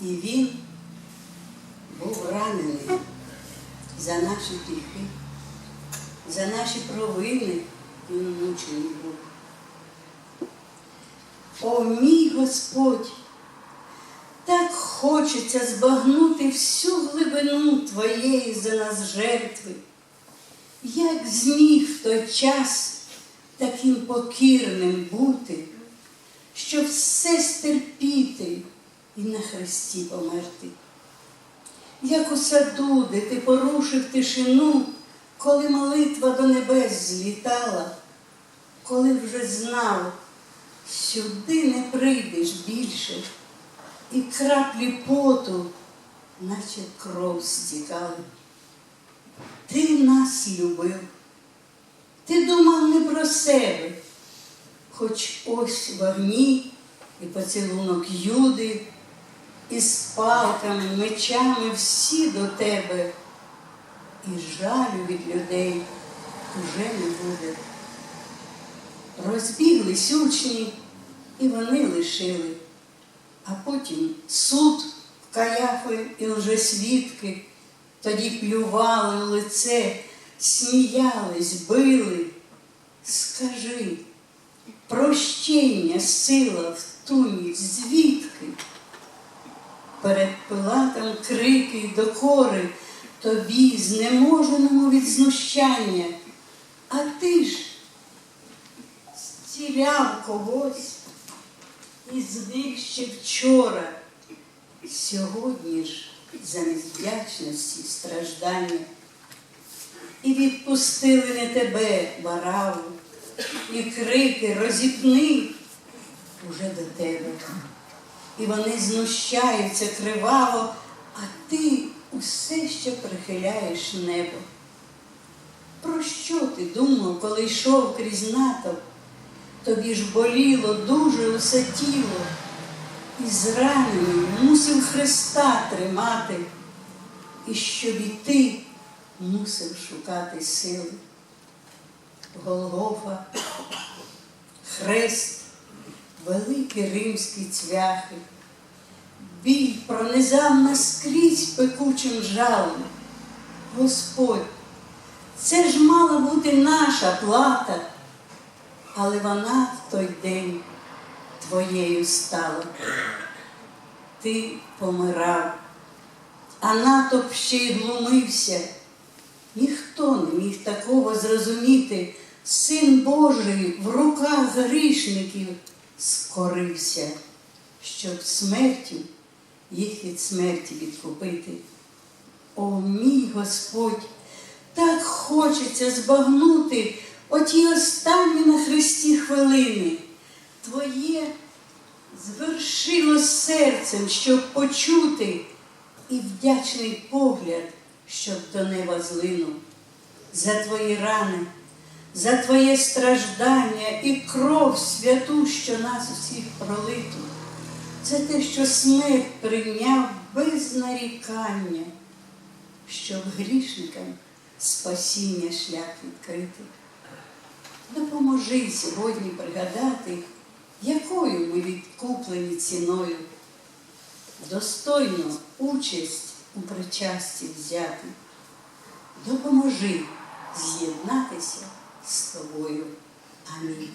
І він був ранений за наші гріхи, за наші провини він мучений був. О мій Господь, так хочеться збагнути всю глибину Твоєї за нас жертви. Як зміг в той час таким покірним бути, щоб все стерпіти і на хресті померти? Як у саду, ти порушив тишину, коли молитва до небес злітала, коли вже знав, сюди не прийдеш більше, і краплі поту, наче кров стікали. Ти нас любив, ти думав не про себе, хоч ось в огні і поцілунок Юди, і з палками, мечами всі до тебе, і жалю від людей уже не буде. Розбіглись учні, і вони лишили, а потім суд Каяфи і лжесвідки, тоді плювали в лице, сміялись, били. Скажи, прощення сила в ту ніч звідки? Перед Пилатом крики й докори, тобі знеможеному від знущання, а ти ж зціляв когось і зник ще вчора, сьогодні ж замість вдячності страждання. І відпустили не тебе, вараву, і крики розіпни уже до тебе. І вони знущаються криваво, а ти усе ще прихиляєш небо. Про що ти думав, коли йшов крізь натовп? Тобі ж боліло дуже усе тіло, і зранений мусив Христа тримати, і щоб і ти мусив шукати сили. Голгофа, хрест, великі римські цвяхи, біль пронизав наскрізь пекучим жалом. Господь, це ж мала бути наша плата, але вона в той день твоєю стала. Ти помирав, а натовп ще й глумився. Ніхто не міг такого зрозуміти. Син Божий в руках грішників скорився, щоб смертю їх від смерті відкупити. О, мій Господь, так хочеться збагнути оті останні на Христі хвилини. Твоє звершило серцем, щоб почути, і вдячний погляд, щоб до неба злинув. За твої рани, за твоє страждання і кров святу, що нас усіх пролиту, за те, що смерть прийняв без нарікання, щоб грішникам спасіння шлях відкрити. Допоможи сьогодні пригадати, якою ми відкуплені ціною, достойно участь у причасті взяти. Допоможи з'єднатися з тобою. Амінь.